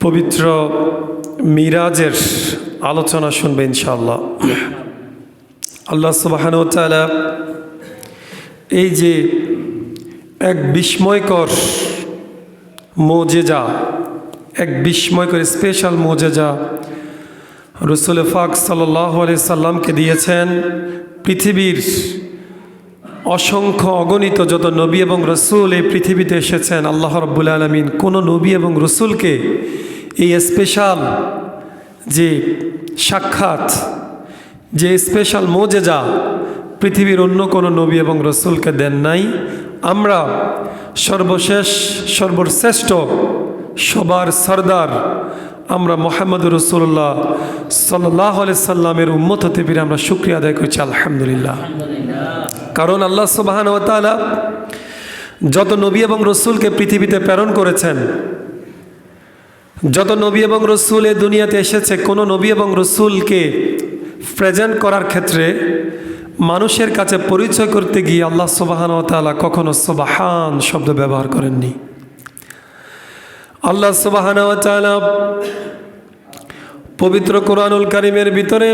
পবিত্র মিরাজের আলোচনা শুনবে ইনশাআল্লাহ। আল্লাহ সুবাহানু তাআলা এই যে এক বিস্ময়কর মোজেজা, এক বিস্ময়কর স্পেশাল মোজেজা রসুল ফাক সাল্লাহ সাল্লামকে দিয়েছেন পৃথিবীর অসংখ্য অগণিত যত নবী এবং রসুল এই পৃথিবীতে এসেছেন, আল্লাহ রব্বুল আলমিন কোনো নবী এবং রসুলকে এই স্পেশাল যে সাক্ষাৎ, যে স্পেশাল মোজেজা পৃথিবীর অন্য কোনো নবী এবং রসুলকে দেন নাই। আমরা সর্বশেষ, সর্বশ্রেষ্ঠ, সবার সর্দার আমরা মোহাম্মদ রসুল্লাহ সাল্লাহ সাল্লামের উম্মত হতে পেরে আমরা শুক্রিয়া আদায় করছি, আলহামদুলিল্লাহ। কারণ আল্লাহ সুবাহান তালা যত নবী এবং রসুলকে পৃথিবীতে প্রেরণ করেছেন, যত নবী এবং রসুল এ দুনিয়াতে এসেছে, কোনো নবী এবং রসুলকে প্রেজেন্ট করার ক্ষেত্রে মানুষের কাছে পরিচয় করতে গিয়ে আল্লাহ সুবাহান তালা কখনো সুবাহান শব্দ ব্যবহার করেননি। আল্লাহ সুবাহান তালা পবিত্র কোরআনুল কারিমের ভিতরে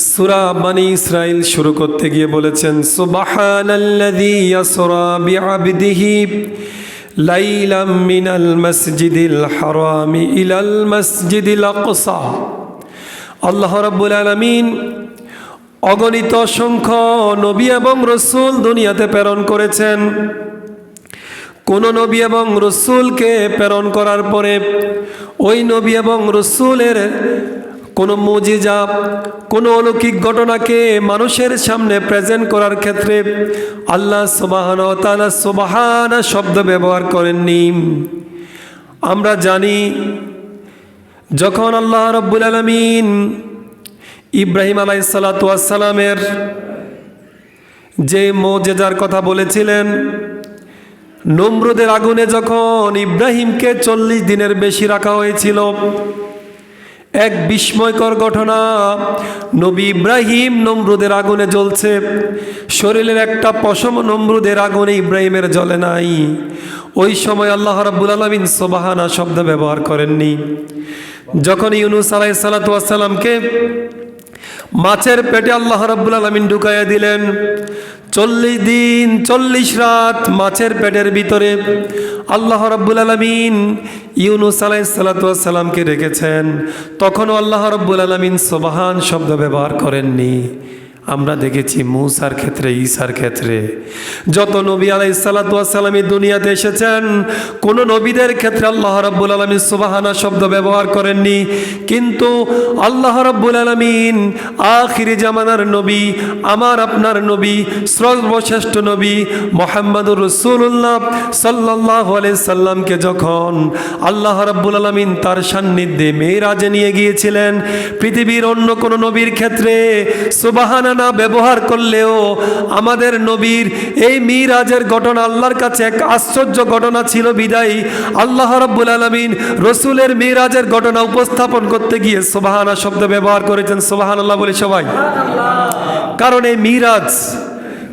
সুরা বানি ইসরাইল শুরু করতে গিয়ে বলেছেন, সুবাহানাল্লাযী লাইলাম মিনাল ইলাল অগণিত অসংখ্য নবী এবং রসুল দুনিয়াতে প্রেরণ করেছেন। কোন নবী এবং রসুলকে প্রেরণ করার পরে ওই নবী এবং রসুলের কোনো মুজিজা, কোনো অলৌকিক ঘটনাকে মানুষের সামনে প্রেজেন্ট করার ক্ষেত্রে আল্লাহ সুবাহান তালা সুবাহানা শব্দ ব্যবহার করেননি। আমরা জানি, যখন আল্লাহ রব্বুল আলমিন ইব্রাহিম আলাই সালাতামের যে মোজেজার কথা বলেছিলেন, নমরুদের আগুনে যখন ইব্রাহিমকে চল্লিশ দিনের বেশি রাখা হয়েছিল এক বিস্ময়কর ঘটনা। নবী ইব্রাহিম নমরুদের আগুনে জ্বলছে। শরীরের একটা পশম নমরুদের আগুনে ইব্রাহিমের জ্বলে নাই। ওই সময় আল্লাহ রাব্বুল আলমিন সোবাহানা শব্দ ব্যবহার করেননি। যখন ইউনুস আলাই সালাতামকে মাছের পেটে আল্লাহ রাব্বুল আলমিন ঢুকাইয়া দিলেন চল্লিশ দিন, চল্লিশ রাত মাছের পেটের ভিতরে আল্লাহ রব্বুল আলমিন ইউনুস আলাই সালাতামকে রেখেছেন। তখনও আল্লাহ রব্বুল আলমিন সোবাহান শব্দ ব্যবহার করেননি। আমরা দেখেছি মৌসার ক্ষেত্রে, ঈসার ক্ষেত্রে। যত নবী আলাই সালাতামী দুনিয়াতে এসেছেন, কোন নবীদের ক্ষেত্রে আল্লাহ রাব্বুল আলমিন সুবাহানা শব্দ ব্যবহার করেননি। কিন্তু আল্লাহ রাব্বুল আলমিন আখিরি জামানার নবী, আমার আপনার নবী, সর্বশ্রেষ্ঠ নবী মোহাম্মদুর রসুল্লাহ সাল্লাহ সাল্লামকে যখন আল্লাহ রাব্বুল আলমিন তার সান্নিধ্যে মেয়েরাজে নিয়ে গিয়েছিলেন, পৃথিবীর অন্য কোনো নবীর ক্ষেত্রে সুবাহানা না ব্যবহার করলেও আমাদের নবীর এই মিরাজের ঘটনা, আল্লাহর কাছে এক আশ্চর্য ঘটনা ছিল বিদায়ী। আল্লাহ রব্বুল আলমিন রসুলের মিরাজের ঘটনা উপস্থাপন করতে গিয়ে সোবাহানা শব্দ ব্যবহার করেছেন। সোবাহান আল্লাহ বলে সবাই। কারণ এই মিরাজ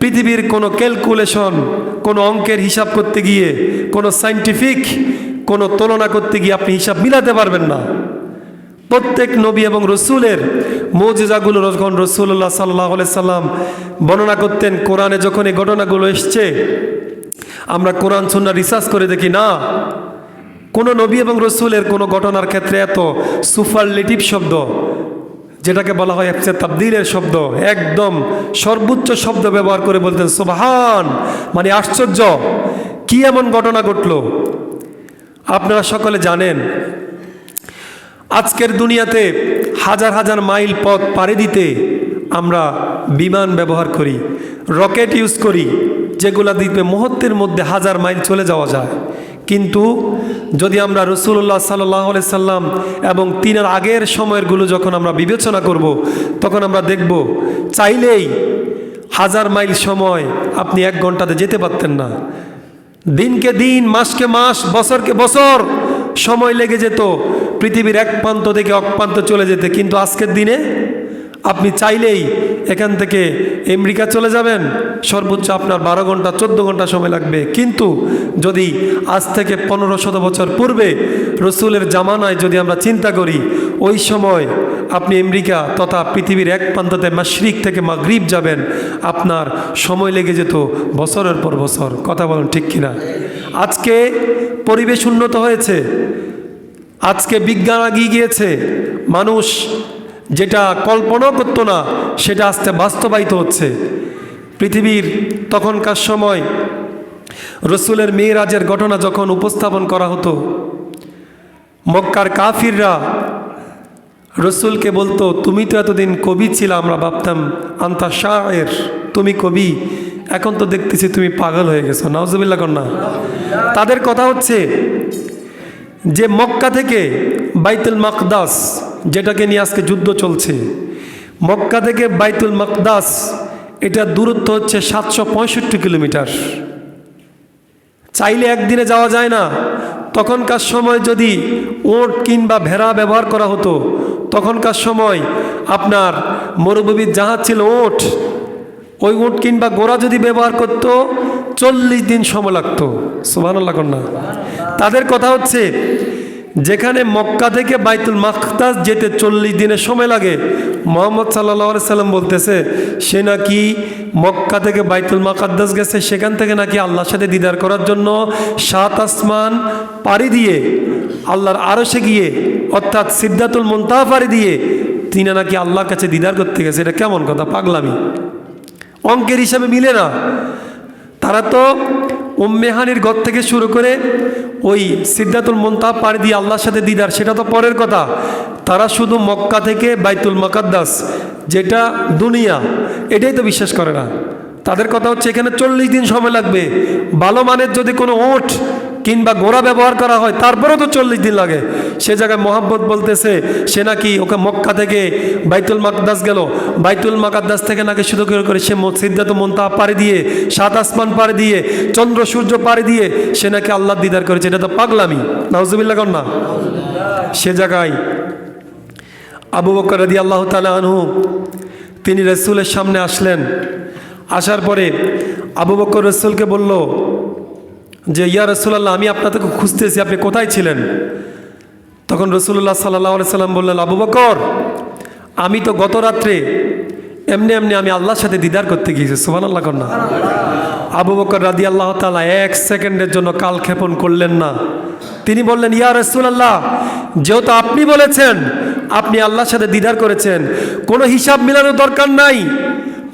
পৃথিবীর কোনো ক্যালকুলেশন, কোনো অঙ্কের হিসাব করতে গিয়ে, কোনো সাইন্টিফিক, কোনো তুলনা করতে গিয়ে আপনি হিসাব মিলাতে পারবেন না। প্রত্যেক নবী এবং রসুলের মৌজিজাগুলো যখন রসুল্লাহ সাল্লাহ সাল্লাম বর্ণনা করতেন, কোরআনে যখন এই ঘটনাগুলো এসছে, আমরা কোরআন সুন্না রিসার্চ করে দেখি, না, কোনো নবী এবং রসুলের কোনো ঘটনার ক্ষেত্রে এত সুপারলেটিভ শব্দ, যেটাকে বলা হয় হচ্ছে তাবদিলের শব্দ, একদম সর্বোচ্চ শব্দ ব্যবহার করে বলতেন, সোবাহান মানে আশ্চর্য, কি এমন ঘটনা ঘটল? আপনারা সকলে জানেন, আজকের দুনিয়াতে হাজার হাজার মাইল পথ পাড়ি দিতে আমরা বিমান ব্যবহার করি, রকেট ইউজ করি, যেগুলো দিতে মুহূর্তের মধ্যে হাজার মাইল চলে যাওয়া যায়। কিন্তু যদি আমরা রসুল্লাহ সাল্লাহ সাল্লাম এবং তিনের আগের সময়েরগুলো যখন আমরা বিবেচনা করব, তখন আমরা দেখব, চাইলেই হাজার মাইল সময় আপনি এক ঘন্টাতে যেতে পারতেন না। দিনকে দিন, মাসকে মাস, বছরকে বছর সময় লেগে যেত পৃথিবীর এক প্রান্ত থেকে এক প্রান্ত চলে যেতে। কিন্তু আজকের দিনে আপনি চাইলেই এখান থেকে আমেরিকা চলে যাবেন। সর্বোচ্চ আপনার বারো ঘণ্টা, চোদ্দ ঘণ্টা সময় লাগবে। কিন্তু যদি আজ থেকে পনেরো শত বছর পূর্বে রসুলের জামানায় যদি আমরা চিন্তা করি, ওই সময় আপনি আমেরিকা তথা পৃথিবীর এক প্রান্ততে মাশরিক থেকে মাগরিব যাবেন, আপনার সময় লেগে যেত বছরের পর বছর। কথা বলেন ঠিক কিনা? আজকে পরিবেশ উন্নত হয়েছে। আজকে বিজ্ঞান এগিয়ে গিয়েছে। মানুষ যেটা কল্পনাও করতো না, সেটা আস্তে বাস্তবায়িত হচ্ছে। পৃথিবীর তখনকার সময় রসুলের মেয়েরাজের ঘটনা যখন উপস্থাপন করা হতো, মক্কার কাফিররা রসুলকে বলতো, তুমি তো এতদিন কবি ছিল, আমরা ভাবতাম আন্তা শাহের তুমি কবি, এখন তো দেখতেছি তুমি পাগল হয়ে গেছো। নওয়াজবিল্লা কন্যা। তাদের কথা হচ্ছে যে মক্কা থেকে বাইতুল মাকদাস, যেটাকে নিয়ে আজকে যুদ্ধ চলছে, মক্কা থেকে বাইতুল মাকদাস এটার দূরত্ব হচ্ছে সাতশো পঁয়ষট্টি কিলোমিটার। চাইলে একদিনে যাওয়া যায় না। তখনকার সময় যদি ওট কিংবা ভেড়া ব্যবহার করা হতো, তখনকার সময় আপনার মরুভূমির জাহাজ ছিল ওট। ওই উট কিংবা গোড়া যদি ব্যবহার করত চল্লিশ দিন সময় লাগতো। সুবাহ না। তাদের কথা হচ্ছে, যেখানে মক্কা থেকে বাইতুল মাকতাস যেতে চল্লিশ দিনের সময় লাগে, মোহাম্মদ সাল্লা সাল্লাম বলতেছে, সে নাকি মক্কা থেকে বাইতুল মাকাদ্দাস গেছে, সেখান থেকে নাকি আল্লাহর সাথে দিদার করার জন্য সাত আসমান পাড়ি দিয়ে, আল্লাহর আরও সে গিয়ে, অর্থাৎ সিদ্ধাতুল মন্তাহা পাড়ি দিয়ে, তিনি নাকি আল্লাহর কাছে দিদার করতে গেছে। এটা কেমন কথা? পাগলামি। অঙ্কের হিসাবে মিলে না। তারা তো উম্মেহানির ঘর থেকে শুরু করে ওই সিদ্ধাতুল মন্তাহ পাড়ি দিয়ে আল্লাহর সাথে দিদার, সেটা তো পরের কথা। তারা শুধু মক্কা থেকে বাইতুল মকাদ্দাস, যেটা দুনিয়া, এটাই তো বিশ্বাস করে না। তাদের কথা হচ্ছে এখানে চল্লিশ দিন সময় লাগবে। ভালো মানের যদি কোনো ওঠ কিংবা গোড়া ব্যবহার করা হয়, তারপরেও তো চল্লিশ দিন লাগে। সে জায়গায় মোহাম্মদ বলতেছে, সে নাকি ওকে মক্কা থেকে বাইতুল মাকদাস গেল। বাইতুল মাকাদ্দাস থেকে নাকি শুধু করে সে সিদ্ধাত মন্তা পাড়ি দিয়ে, সাত আসমান পাড়ি দিয়ে, চন্দ্র সূর্য পাড়ি দিয়ে সে নাকি আল্লাহ দিদার করেছে। এটা তো পাগলামি। নাউজুবিল্লা কর না। সে জায়গায় আবু বকর রদি আল্লাহ তালা আনহু, তিনি রসুলের সামনে আসলেন। আসার পরে আবু বকর রসুলকে বলল যে, ইয়া রসুল্লাহ আমি আপনাকে খুঁজতেছি, আপনি কোথায় ছিলেন? তখন রসুল্লাহ সাল্লাহ সাল্লাম বললেন, আবু বকর, আমি তো গত রাত্রে এমনি এমনি আমি আল্লাহর সাথে দিদার করতে গিয়েছি। সুবান আল্লাহ কন্যা আবু বকর রাদি আল্লাহ তালা এক সেকেন্ডের জন্য কাল ক্ষেপণ করলেন না। তিনি বললেন, ইয়া রসুল্লাহ যেহেতু আপনি বলেছেন, আপনি আল্লাহর সাথে দিদার করেছেন, কোনো হিসাব মিলানোর দরকার নাই।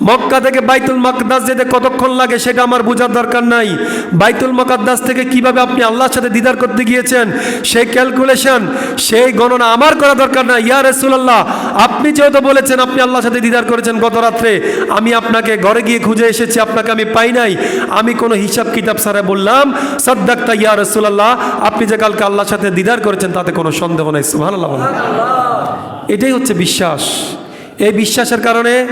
মক্কা থেকে বাইতুল মকদাস যেতে কতক্ষণ লাগে সেটা আমার বোঝার দরকার নাই। বাইতুল মকদ্দাস থেকে কীভাবে আপনি আল্লাহর সাথে দিদার করতে গিয়েছেন সেই ক্যালকুলেশন সেই গণনা আমার করা দরকার না ইয়া রসুল্লাহ আপনি যেহেতু বলেছেন আপনি আল্লাহর সাথে দিদার করেছেন গত রাত্রে আমি আপনাকে ঘরে গিয়ে খুঁজে এসেছি আপনাকে আমি পাই নাই। আমি কোনো হিসাব কিতাব ছাড়া বললাম সদ্দাক্তা ইয়া রসুল্লাহ আপনি যে কালকে আল্লাহর সাথে দিদার করেছেন তাতে কোনো সন্দেহ নাই সুবহানাল্লাহ বলেন। এটাই হচ্ছে বিশ্বাস। এই বিশ্বাসের কারণে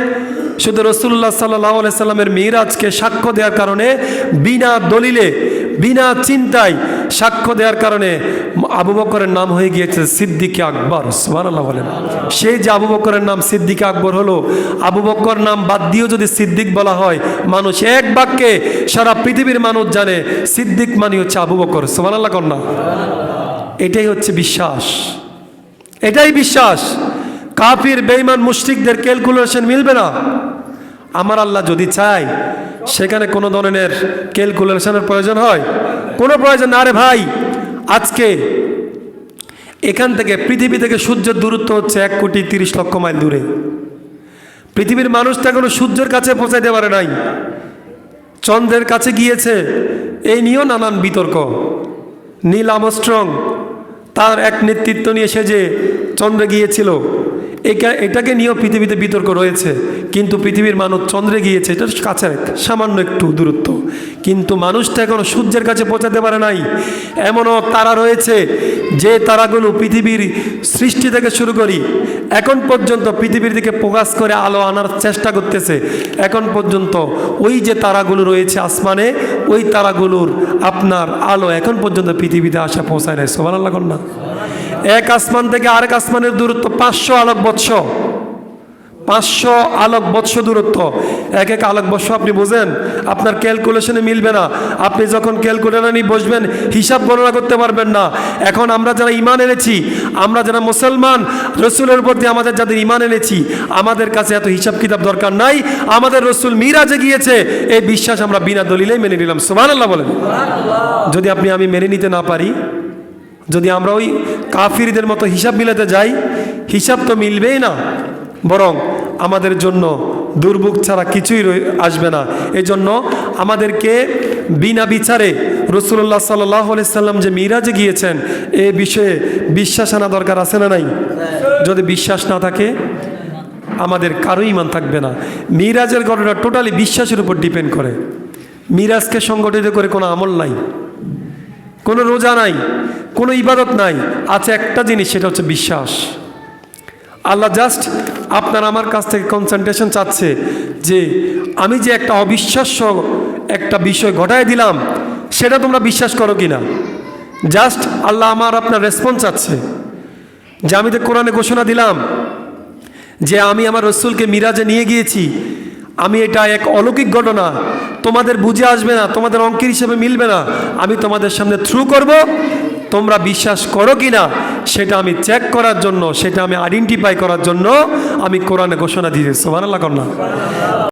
শুধু রসুল্লাহ সাল্লাহ সাল্লামের মিরাজকে সাক্ষ্য দেওয়ার কারণে, বিনা দলিলে, বিনা চিন্তায় সাক্ষ্য দেওয়ার কারণে আবু বকরের নাম হয়ে গিয়েছে সিদ্দিকে আকবর, সুবহানাল্লাহ বলেন। সেই যে আবু বকরের নাম সিদ্দিকে আকবর হলো, আবু বকর নাম বাদ দিয়েও যদি সিদ্দিক বলা হয়, মানুষ এক বাক্যে সারা পৃথিবীর মানুষ জানে, সিদ্দিক মানে হচ্ছে আবু বকর, সুবহানাল্লাহ কন্যা এটাই হচ্ছে বিশ্বাস। এটাই বিশ্বাস। কাফির বেইমান মুশরিকদের ক্যালকুলেশন মিলবে না। আমার আল্লাহ যদি চাই সেখানে কোনো ধরনের ক্যালকুলেশনের প্রয়োজন হয়? কোনো প্রয়োজন না রে ভাই। আজকে এখান থেকে পৃথিবী থেকে সূর্যের দূরত্ব হচ্ছে এক কোটি তিরিশ লক্ষ মাইল দূরে। পৃথিবীর মানুষটা এখনও সূর্যের কাছে পৌঁছাইতে পারে নাই। চন্দ্রের কাছে গিয়েছে, এই নিয়েও নানান বিতর্ক। নীল আমস্ট্রং তার এক নেতৃত্ব নিয়ে সে যে চন্দ্রে গিয়েছিল এটাকে নিয়েও পৃথিবীতে বিতর্ক রয়েছে। কিন্তু পৃথিবীর মানুষ চন্দ্রে গিয়েছে এটা কাছে সামান্য একটু দূরত্ব। কিন্তু মানুষটা এখনও সূর্যের কাছে পৌঁছাতে পারে নাই। এমনও তারা রয়েছে, যে তারাগুলো পৃথিবীর সৃষ্টি থেকে শুরু করি, এখন পর্যন্ত পৃথিবীর দিকে প্রকাশ করে আলো আনার চেষ্টা করতেছে। এখন পর্যন্ত ওই যে তারাগুলো রয়েছে আসমানে, ওই তারাগুলোর আপনার আলো এখন পর্যন্ত পৃথিবীতে আসা পৌঁছায় নাই। সোমান আল্লাহ কন্যা এক আসমান থেকে আরেক আসমানের দূরত্ব পাঁচশো আলোক বৎস। পাঁচশো আলোক বৎস দূরত্ব। এক এক আলোক বৎস, আপনি বোঝেন? আপনার ক্যালকুলেশনে মিলবে না। আপনি যখন ক্যালকুলেটার নিয়ে বসবেন, হিসাব গণনা করতে পারবেন না। এখন আমরা যারা ইমান এনেছি, আমরা যারা মুসলমান, রসুলের প্রতি আমাদের যাদের ইমান এনেছি, আমাদের কাছে এত হিসাব কিতাব দরকার নাই। আমাদের রসুল মিরাজে গিয়েছে। এই বিশ্বাস আমরা বিনা দলিলেই মেনে নিলাম। সুবান আল্লাহ বলেন। যদি আপনি আমি মেনে নিতে না পারি, যদি আমরা ওই কাফিরদের মতো হিসাব মিলাতে যাই, হিসাব তো মিলবেই না। বরং আমাদের জন্য দুর্ভোগ ছাড়া কিছুই আসবে না। এই জন্য আমাদেরকে বিনা বিচারে রসুল্লাহ সাল্লাহ সাল্লাম যে মিরাজে গিয়েছেন, এ বিষয়ে বিশ্বাস আনা দরকার আছে না নাই? যদি বিশ্বাস না থাকে, আমাদের কারও ইমান থাকবে না। মিরাজের ঘটনা টোটালি বিশ্বাসের উপর ডিপেন্ড করে। মিরাজকে সংগঠিত করে কোনো আমল নাই। কোনো রোজা নাই। কোনো ইবাদত নাই। আছে একটা জিনিস, সেটা হচ্ছে বিশ্বাস। আল্লাহ জাস্ট আপনার আমার কাছ থেকে কনসেন্ট্রেশন চাচ্ছে যে আমি যে একটা অবিশ্বাস্য একটা বিষয় ঘটায় দিলাম, সেটা তোমরা বিশ্বাস করো কি না জাস্ট আল্লাহ আমার আপনার রেসপন্স চাচ্ছে যে আমি তো কোরআনে ঘোষণা দিলাম যে আমি আমার রসুলকে মিরাজে নিয়ে গিয়েছি। আমি এটা এক অলৌকিক ঘটনা। তোমাদের বুঝে আসবে না, তোমাদের অঙ্কের হিসেবে মিলবে না। আমি তোমাদের সামনে থ্রু করব। তোমরা বিশ্বাস করো কি না সেটা আমি চেক করার জন্য, সেটা আমি আইডেন্টিফাই করার জন্য আমি কোরআনে ঘোষণা দিয়েছি। সোমান আল্লাহ কন্যা